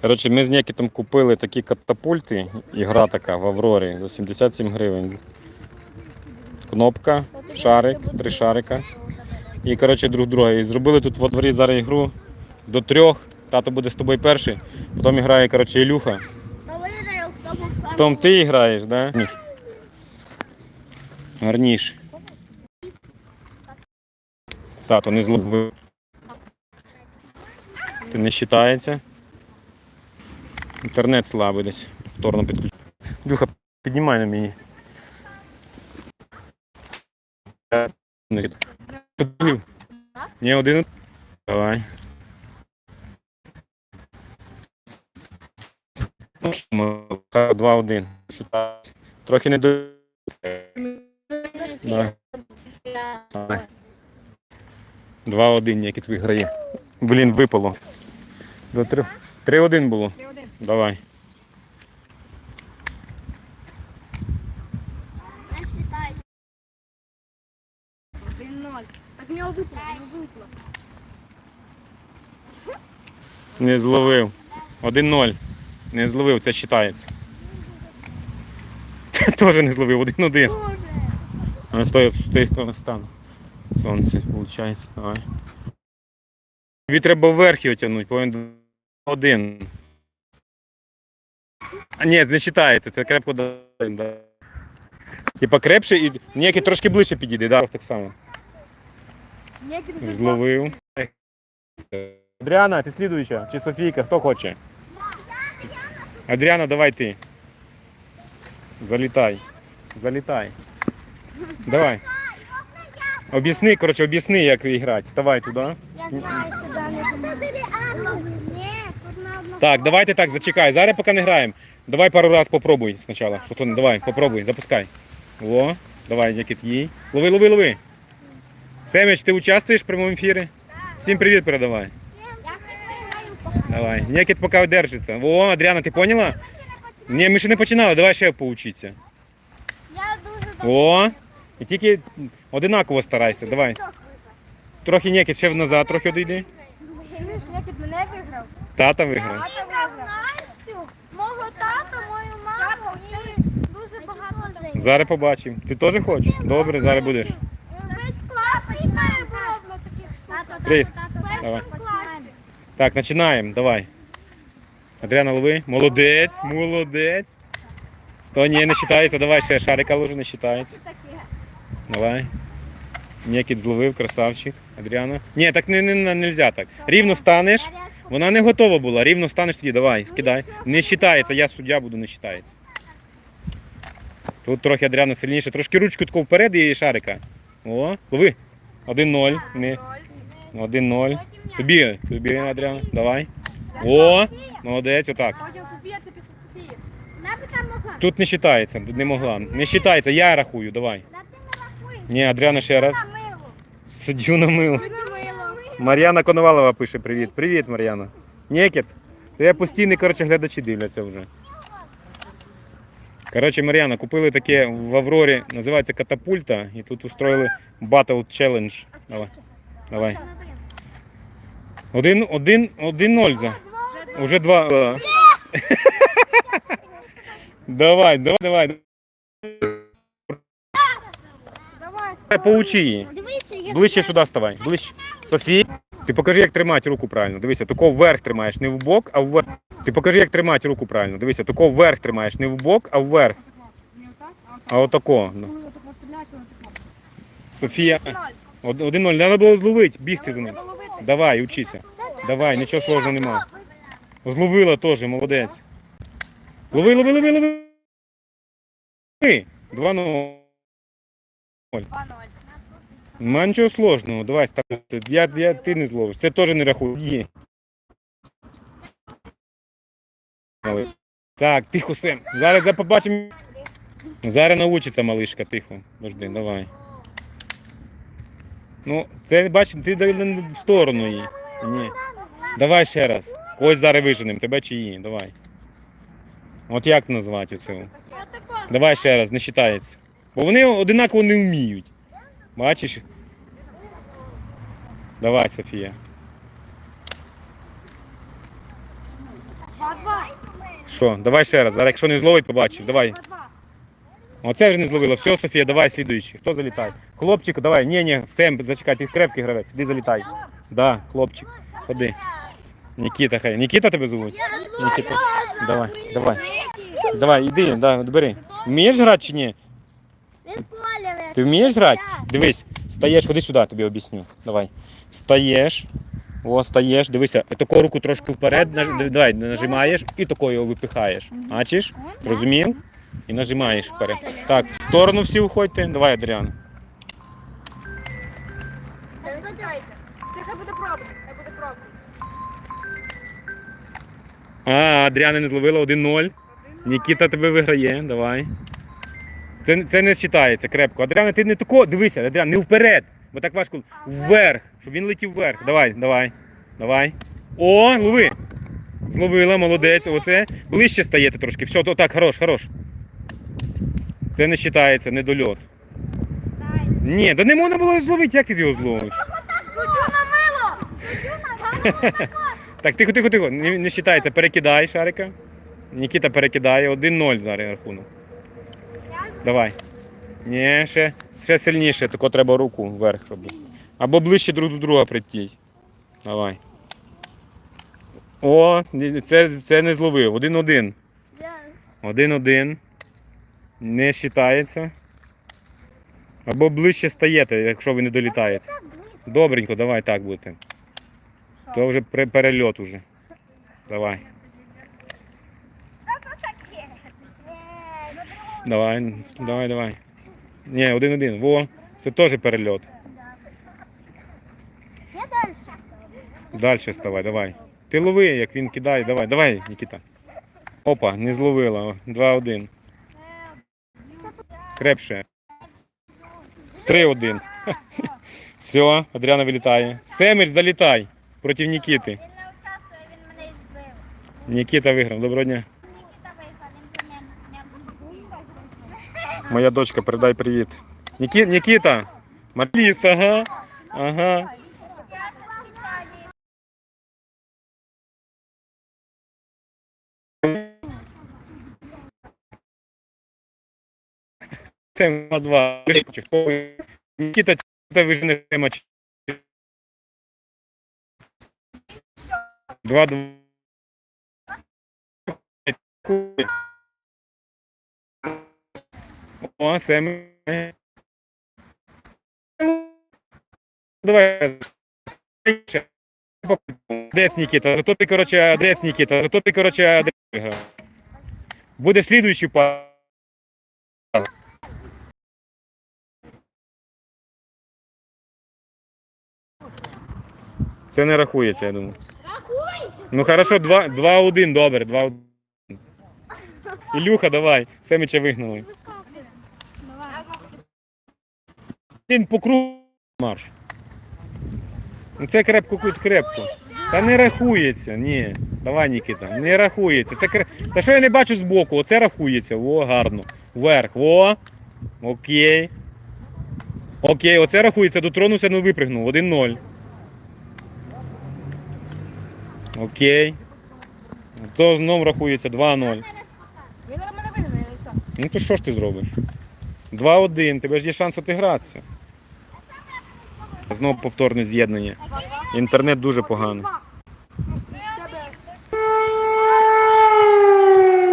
Коротше, ми з Нікітом купили такі катапульти, ігра така в Аврорі за 77 гривень. Кнопка, шарик, три шарика. І коротше, друг друга. І зробили тут во дворі зараз ігру до трьох. Тато буде з тобою перший. Потім грає коротше, Ілюха. Потім ти граєш, да? Ні. Гарніше. Тато не зловив. Ти не вважається. Інтернет слабий десь. Повторно підключу. Ілюха, піднімай на мені. Ні, один. Давай. Ну, Два-один. Трохи не до. Да. Давай. Два-один, як виграє. Блін, випало. До три. Три-один було. Давай. Так в нього випало, в нього. Не зловив. 1-0. Не зловив, це вважається. Теж не зловив, 1-1. А з тої, з тої сторони стану. Сонце, виходить. Давай. Тобі треба вверх його тягнути, повинен один. А ні, не вважається, це крепко до да. Типа крепше і ніякий трошки ближче підійде, да? так само. Ніякий не Зловив. Адріана, ти слідуюча? Чи Софійка? Хто хоче? Адріана, давай ти. Залітай. Залітай. Давай. Об'ясни, коротше, об'ясни, як грати. Вставай туди. Я знаю, сюди не Ні. Так, давайте так, зачекай. Зараз поки не граємо. Давай пару раз попробуй спочатку. Потім, давай, попробуй, запускай. О, давай, Нікіт, їй. Лови, лови, лови. Семіч, ти участвуєш в прямому ефірі? Всім привіт передавай. Давай. Нікіт поки держиться. О, Адріана, ти поняла? Ні, ми ще не починали, давай ще поучитися. Я дуже добре. О, і тільки одинаково старайся, давай. Трохи Нікіт, ще назад, трохи одійди. Чуєш, Нікіт мене виграв. Тата виграв. Тата виграв. Зараз побачимо. Ти теж хочеш? Добре, зараз будеш. Весь клас і мене таких штуках. В Давай. Так, починаємо, давай. Адріана, лови. Молодець, молодець. Сто ні, не вважається, давай ще шарика ложи, не вважається. Давай. Нікіт зловив, красавчик. Адріана. Ні, так не, не, не нельзя так. Рівно станеш. Вона не готова була. Рівно станеш тоді, давай, скидай. Не вважається, я суддя буду, не вважається. Тут трохи Адріана сильніше. Трошки ручку таку вперед і шарика. О, лови. 1-0. 1-0. Тобі, тобі, Адріана. Давай. О, молодець, отак. Тут не вважається, не могла. Не вважається, я рахую, давай. Ні, Адріана ще раз. Суддю на мило. Мар'яна Коновалова пише привіт. Привіт, Мар'яна. Нікіт. Я постійний, коротше, глядачі дивляться вже. Коротше, Мар'яна, купили таке в Аврорі, називається катапульта, і тут устроїли Battle Challenge. Давай. Давай. Один, один, один ноль за. Уже два. Давай, давай, давай. Давай. Поучи її. Ближче сюди ставай. Ближче. Софія. Ти покажи, як тримати руку правильно. Дивися, тако вверх тримаєш, не в бок, а вверх. Ти покажи, як тримати руку правильно. Дивися, тако вверх тримаєш, не в бок, а вверх. А отак. Отако. Софія. Ноль. од- Один-ноль. Треба було зловити, бігти за ним. Давай, учися. Давай, нічого сложного нема. Зловила теж, молодець. Лови, лови, лови, лови. Два ну. Два-ноль. Нема нічого сложного. Давай, став. Я, я, ти не зловиш. Це теж не рахує. Так, тихо, Сем. Зараз за- побачимо. Зараз научиться малишка, тихо. Дожди, давай. Ну, це бачиш, ти дай в сторону її. Ні. Давай ще раз. Ось зараз виженемо, тебе чи її. Давай. От як назвати оце? Давай ще раз, не вважається. Бо вони одинаково не вміють. Бачиш? Давай, Софія. Два-два. Що, давай ще раз. Зараз якщо не зловить, побачив. Давай. Оце вже не зловило. Все, Софія, давай слідуючий. Хто залітає? Хлопчик, давай. Ні, ні, Сем, зачекай, ти крепкий гравець. Іди залітай. Да, хлопчик. Ходи. Нікіта, хай. Нікіта тебе звуть? Нікіта. Давай, давай. Давай, іди, да, бери. Вмієш грати чи ні? Ти вмієш грати? Дивись, стаєш, ходи сюди, тобі об'ясню. Давай. Стаєш. О, стаєш, дивися, таку руку трошки вперед, наж... давай, нажимаєш і такою випихаєш. Бачиш? Розумів? І нажимаєш вперед. Так, в сторону всі уходьте. Давай, Адріан. Це хай буде пробник. Хай буде пробник. А, Адріана не зловила 1-0. Нікіта тебе виграє, давай. Це, це не вважається крепко. Адріана, ти не тако, дивися, Адріан, не вперед, бо так важко. Вверх, щоб він летів вверх. Давай, давай, давай. О, лови. Зловила, молодець. Оце. Ближче стаєте трошки. Все, то так, хорош, хорош. Це не вважається, недольот. Ні, да не можна було зловити, як ти його зловиш? Так, тихо, тихо, тихо. Не, не вважається. Перекидай шарика. Нікіта перекидає. 1-0 зараз рахунок. Давай. Ні, ще, ще сильніше, тако треба руку вверх, щоб. Або ближче друг до друга прийти. Давай. О, це, це не зловив. Один-один. Один-один. Не вважається. Або ближче стаєте, якщо ви не долітаєте. Добренько, давай так будете. То вже перельот уже. Давай. Давай, давай, давай. Ні, один-один. Во, це теж перельот. Я далі. Далі ставай, давай. Ти лови, як він кидає, давай, давай, Нікіта. Опа, не зловила. о, 2-1. Крепше. 3-1. Все, Адріана вилітає. Семич, залітай проти Нікіти. Він не участвує, він мене і збив. Нікіта виграв. Доброго дня. Нікіта виїхав, він мене Моя дочка, передай привіт. Нікі... Нікіта! Маріст, ага. Ага. Це на два. Нікіта, це вижене матч. Два два. О, Сем. Давай. Адрес Нікіта, зато ти, короче, адрес Нікіта, зато ти, короче, адрес виграв. Буде слідуючий пар. Це не рахується, я думаю. Ну хорошо, 2-1, добре, 2-1. Ілюха, давай, Семича вигнали. Давай. Він по кругу марш. Ну це крепко куть крепко. Та не рахується, ні. Давай, Нікіта, не рахується. Це кре... Та що я не бачу збоку, оце рахується. О, гарно. Вверх. О. Окей. Окей, оце рахується, дотронувся, ну випригнув. 1-0. Окей. То знов рахується 2-0. Він мене виграє, і все. Ну то що ж ти зробиш? 2-1, тебе ж є шанс отигратися. Знову повторне з'єднання. Інтернет дуже поганий.